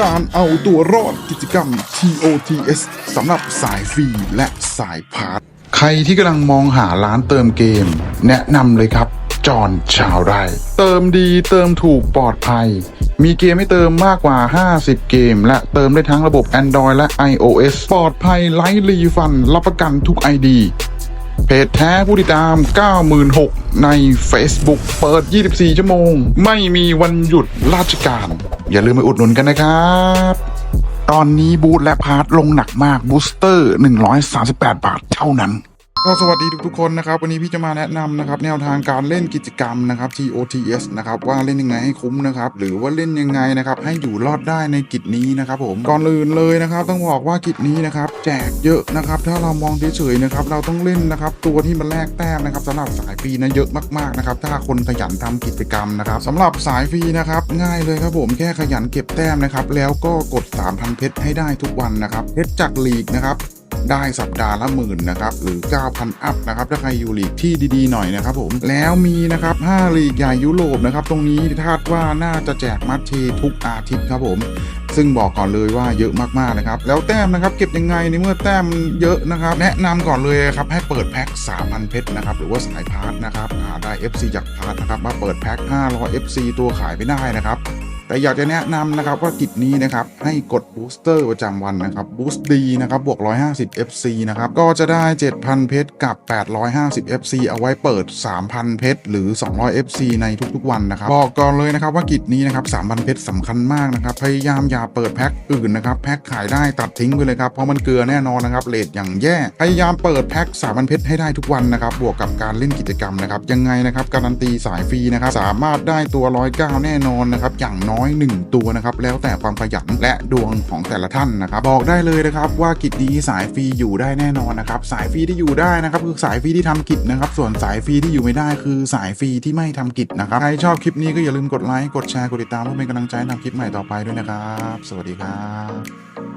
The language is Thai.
การเอาตัวรอดกิจกรรม TOTS สำหรับสายฟรีและสายพาร์ทใครที่กำลังมองหาร้านเติมเกม แนะนำเลยครับ จอนชาวไร่ เติมดีเติมถูกปลอดภัย มีเกมให้เติมมากกว่า 50 เกม และเติมได้ทั้งระบบ Android และ iOS ปลอดภัยไร้รีฟัน รับประกันทุก ID เพจแท้ผู้ติดตาม 96,000 ใน Facebook เปิด 24 ชั่วโมง ไม่มีวันหยุดราชการ อย่าลืมไปอุดหนุนกันนะครับ ตอนนี้บูธและพาร์ทลงหนักมากบูสเตอร์ 138 บาทเท่านั้น ก็สวัสดีทุกๆคนนะครับวันนี้พี่จะมาแนะนำนะครับแนวทางการเล่นกิจกรรมนะครับ TOTS นะครับว่าเล่นยังไงให้คุ้มนะครับหรือว่าเล่นยังไงนะครับให้อยู่รอดได้ในกิจนี้นะครับผมก่อนอื่นเลยนะครับต้องบอกว่ากิจนี้นะครับแจกเยอะนะครับถ้าเรามองเฉยๆนะครับเราต้องเล่นนะครับตัวที่มันแลกแต้มนะครับสำหรับสายฟรีนะเยอะมากๆนะครับถ้าคนขยันทำกิจกรรมนะครับสำหรับสายฟรีนะครับง่ายเลยครับผมแค่ขยันเก็บแต้มนะครับแล้วก็กด 3,000เพชรให้ได้ทุกวันนะครับเพชรจากลีกนะครับ ได้สัปดาห์ละหมื่นนะครับหรือ 9,000 อัพนะครับถ้าใครอยู่ลีกที่ดีๆหน่อยนะครับผมแล้วมีนะครับ5ลีกใหญ่ยุโรปนะครับตรงนี้คาดว่าน่าจะแจกมัดเชทุกอาทิตย์ครับผมซึ่งบอกก่อนเลยว่าเยอะมากๆนะครับ แล้วแต้มนะครับเก็บยังไงในเมื่อแต้มมันเยอะนะครับ แนะนำก่อนเลยครับให้เปิดแพ็ค 3,000 เพชรนะครับ หรือว่าสายพาร์ทนะครับอ่าได้ FC จากพาร์ทนะครับมาเปิดแพ็ค500 FC ตัวขายไปได้นะครับ แต่อยากจะแนะนำนะครับว่ากิจนี้นะครับให้กดบูสเตอร์ประจำวันนะครับบูสต์ดีนะครับบวก 150 FC นะครับก็จะได้ 7,000 เพชรกับ 850 FC เอาไว้เปิด 3,000 เพชรหรือ 200 FC ในทุกๆวันนะครับบอกก่อนเลยนะครับว่ากิจนี้นะครับ 3,000 เพชรสำคัญมากนะครับพยายามอย่าเปิดแพ็คอื่นนะครับแพ็คขายได้ตัดทิ้งไปเลยครับเพราะมันเกลือแน่นอนนะครับเลทอย่างแย่พยายามเปิดแพ็ค3,000 เพชรให้ได้ทุกวันนะครับบวกกับการเล่นกิจกรรมนะครับยังไงนะครับการันตีสายฟรีนะครับสามารถได้ตัว109แน่นอนนะครับอย่างน้อย้อย 1 ตัวนะครับแล้วแต่ความขยันและดวงของแต่ละท่านนะครับบอกได้เลยนะครับว่ากิจนี้สายฟรีอยู่ได้แน่นอนนะครับสายฟรีที่อยู่ได้นะครับคือสายฟรีที่ทำกิจนะครับส่วนสายฟรีที่อยู่ไม่ได้คือสายฟรีที่ไม่ทำกิจนะครับใครชอบคลิปนี้ก็อย่าลืมกดไลค์กดแชร์กดติดตามเพื่อเป็นกำลังใจทำคลิปใหม่ต่อไปด้วยนะครับ สวัสดีครับ